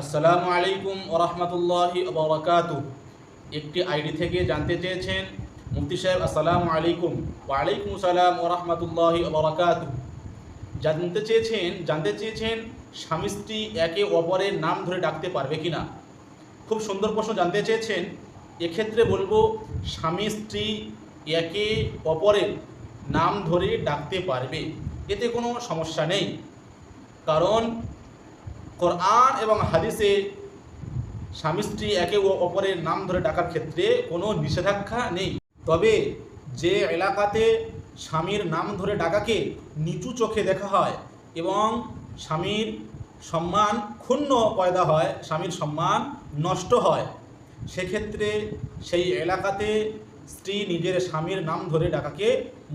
আসসালামু আলাইকুম ওরহমতুল্লাহি ওবরাকাতু একটি আইডি থেকে জানতে চেয়েছেন, মুফতি সাহেব, আসসালামু আলাইকুম। ওয়ালাইকুম আসসালাম ওরহমতুল্লাহি ওবরাকাতু জানতে চেয়েছেন জানতে চেয়েছেন, স্বামী স্ত্রী একে অপরের নাম ধরে ডাকতে পারবে কিনা? খুব সুন্দর প্রশ্ন জানতে চেয়েছেন। এক্ষেত্রে বলব, স্বামী স্ত্রী একে অপরের নাম ধরে ডাকতে পারবে। এতে কোনো সমস্যা নেই। কারণ কোরআন এবং হাদিসে স্বামী স্ত্রী একে অপরের নাম ধরে ডাকার ক্ষেত্রে কোনো নিষেধাজ্ঞা নেই। তবে যে এলাকাতে স্বামীর নাম ধরে ডাকাকে নিচু চোখে দেখা হয় এবং স্বামীর সম্মান ক্ষুণ্ণ পয়দা হয়, স্বামীর সম্মান নষ্ট হয়, সেক্ষেত্রে সেই এলাকাতে স্ত্রী নিজের স্বামীর নাম ধরে ডাকাকে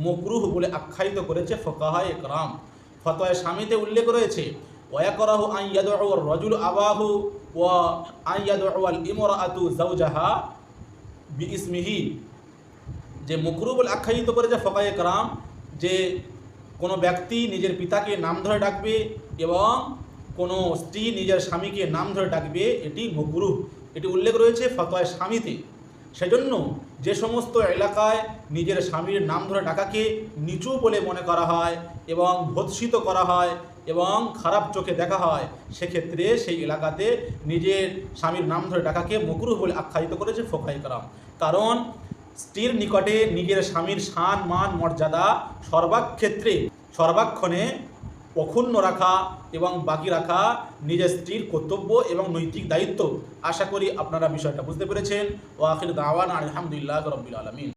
মকরুহ বলে আখ্যায়িত করেছে ফোকাহায় একরাম ফতোয় স্বামীতে উল্লেখ রয়েছে ওয়াকরাহু আন ইয়াদউ রজুল আবাহু ওয়া আন ইয়াদউ আল ইমরাআতু যাওজাহা বিইসমিহি যে মকরু বলে আখ্যায়িত করেছে ফকায়ে একরাম যে কোনো ব্যক্তি নিজের পিতাকে নাম ধরে ডাকবে এবং কোনো স্ত্রী নিজের স্বামীকে নাম ধরে ডাকবে, এটি মকরু এটি উল্লেখ রয়েছে ফতোয় স্বামীতে। সেজন্য যে সমস্ত এলাকায় নিজের স্বামীর নাম ধরে ডাকাকে নিচু বলে মনে করা হয় এবং ভৎসিত করা হয় এবং খারাপ চোখে দেখা হয়, সেক্ষেত্রে সেই এলাকাতে নিজের স্বামীর নাম ধরে ডাকাকে মকরুহ বলে আখ্যায়িত করেছে ফোকাই কারাম। কারণ স্ত্রীর নিকটে নিজের স্বামীর সান, মান, মর্যাদা সর্বাক্ষেত্রে, সর্বাক্ষণে অক্ষুণ্ণ রাখা এবং বাকি রাখা নিজের স্ত্রীর কর্তব্য এবং নৈতিক দায়িত্ব। আশা করি আপনারা বিষয়টা বুঝতে পেরেছেন। ও আখির দাওয়ান আলহামদুলিল্লাহ রবিল আলমিন।